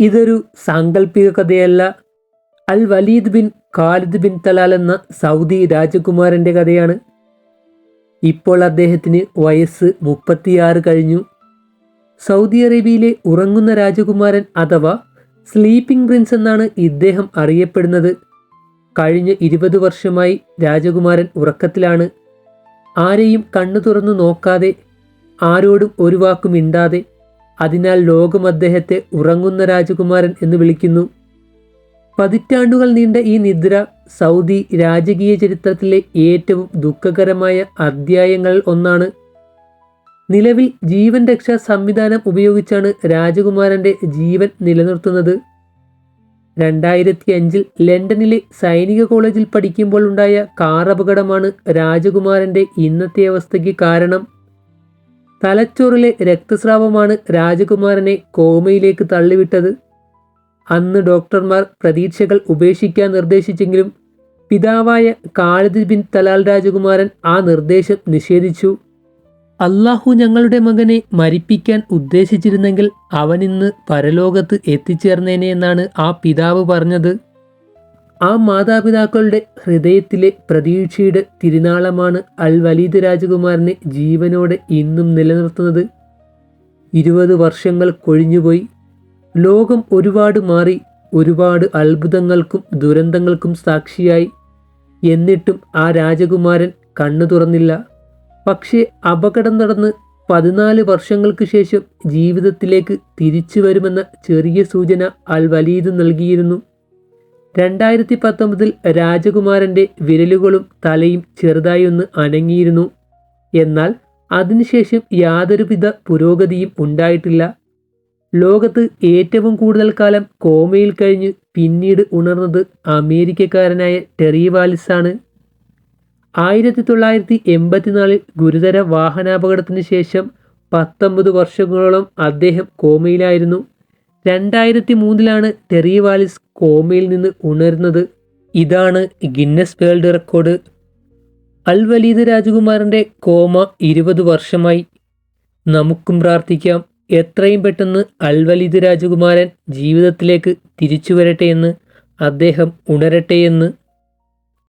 ഇതൊരു സാങ്കല്പിക കഥയല്ല. Al Waleed bin Khalid bin Talal എന്ന സൗദി രാജകുമാരന്റെ കഥയാണ്. ഇപ്പോൾ അദ്ദേഹത്തിന് വയസ്സ് മുപ്പത്തിയാറ് കഴിഞ്ഞു. സൗദി അറേബ്യയിലെ ഉറങ്ങുന്ന രാജകുമാരൻ അഥവാ സ്ലീപ്പിംഗ് പ്രിൻസ് എന്നാണ് ഇദ്ദേഹം അറിയപ്പെടുന്നത്. കഴിഞ്ഞ ഇരുപത് വർഷമായി രാജകുമാരൻ ഉറക്കത്തിലാണ്. ആരെയും കണ്ണു തുറന്നു നോക്കാതെ ആരോടും ഒരു വാക്കും മിണ്ടാതെ അതിനാൽ ലോകം അദ്ദേഹത്തെ ഉറങ്ങുന്ന രാജകുമാരൻ എന്ന് വിളിക്കുന്നു. പതിറ്റാണ്ടുകൾ നീണ്ട ഈ നിദ്ര സൗദി രാജകീയ ചരിത്രത്തിലെ ഏറ്റവും ദുഃഖകരമായ അധ്യായങ്ങളിൽ ഒന്നാണ്. നിലവിൽ ജീവൻ രക്ഷാ സംവിധാനം ഉപയോഗിച്ചാണ് രാജകുമാരന്റെ ജീവൻ നിലനിർത്തുന്നത്. രണ്ടായിരത്തി അഞ്ചിൽ ലണ്ടനിലെ സൈനിക കോളേജിൽ പഠിക്കുമ്പോൾ ഉണ്ടായ കാർ അപകടമാണ് രാജകുമാരന്റെ ഇന്നത്തെ അവസ്ഥയ്ക്ക് കാരണം. തലച്ചോറിലെ രക്തസ്രാവമാണ് രാജകുമാരനെ കോമയിലേക്ക് തള്ളിവിട്ടത്. അന്ന് ഡോക്ടർമാർ പ്രതീക്ഷകൾ ഉപേക്ഷിക്കാൻ നിർദ്ദേശിച്ചെങ്കിലും പിതാവായ കാളിദ് ബിൻ തലാൽ രാജകുമാരൻ ആ നിർദ്ദേശം നിഷേധിച്ചു. അള്ളാഹു ഞങ്ങളുടെ മകനെ മരിപ്പിക്കാൻ ഉദ്ദേശിച്ചിരുന്നെങ്കിൽ അവനിന്ന് പരലോകത്ത് എത്തിച്ചേർന്നേനെ എന്നാണ് ആ പിതാവ് പറഞ്ഞത്. ആ മാതാപിതാക്കളുടെ ഹൃദയത്തിലെ പ്രതീക്ഷയുടെ തിരുനാളമാണ് അൽ വലീദ് രാജകുമാരനെ ജീവനോടെ ഇന്നും നിലനിർത്തുന്നത്. ഇരുപത് വർഷങ്ങൾ കൊഴിഞ്ഞുപോയി. ലോകം ഒരുപാട് മാറി ഒരുപാട് അത്ഭുതങ്ങൾക്കും ദുരന്തങ്ങൾക്കും സാക്ഷിയായി. എന്നിട്ടും ആ രാജകുമാരൻ കണ്ണു തുറന്നില്ല. പക്ഷേ അപകടം നടന്ന് പതിനാല് വർഷങ്ങൾക്ക് ശേഷം ജീവിതത്തിലേക്ക് തിരിച്ചു വരുമെന്ന ചെറിയ സൂചന അൽ വലീദ് നൽകിയിരുന്നു. രണ്ടായിരത്തി പത്തൊമ്പതിൽ രാജകുമാരന്റെ വിരലുകളും തലയും ചെറുതായി ഒന്ന് അനങ്ങിയിരുന്നു. എന്നാൽ അതിനുശേഷം യാതൊരുവിധ പുരോഗതിയും ഉണ്ടായിട്ടില്ല. ലോകത്ത് ഏറ്റവും കൂടുതൽ കാലം കോമയിൽ കഴിഞ്ഞ് പിന്നീട് ഉണർന്നത് അമേരിക്കക്കാരനായ ടെറി വാലിസാണ്. ആയിരത്തി തൊള്ളായിരത്തി എൺപത്തിനാലിൽ ഗുരുതര വാഹനാപകടത്തിന് ശേഷം പത്തൊമ്പത് വർഷങ്ങളോളം അദ്ദേഹം കോമയിലായിരുന്നു. രണ്ടായിരത്തി മൂന്നിലാണ് ടെറി വാലിസ് കോമയിൽ നിന്ന് ഉണരുന്നത്. ഇതാണ് Guinness world record. Al Waleed രാജകുമാരന്റെ കോമ ഇരുപത് വർഷമായി. നമുക്കും പ്രാർത്ഥിക്കാം എത്രയും പെട്ടെന്ന് അൽ വലീദ് രാജകുമാരൻ ജീവിതത്തിലേക്ക് തിരിച്ചു വരട്ടെ എന്ന് അദ്ദേഹം ഉണരട്ടെ എന്ന്.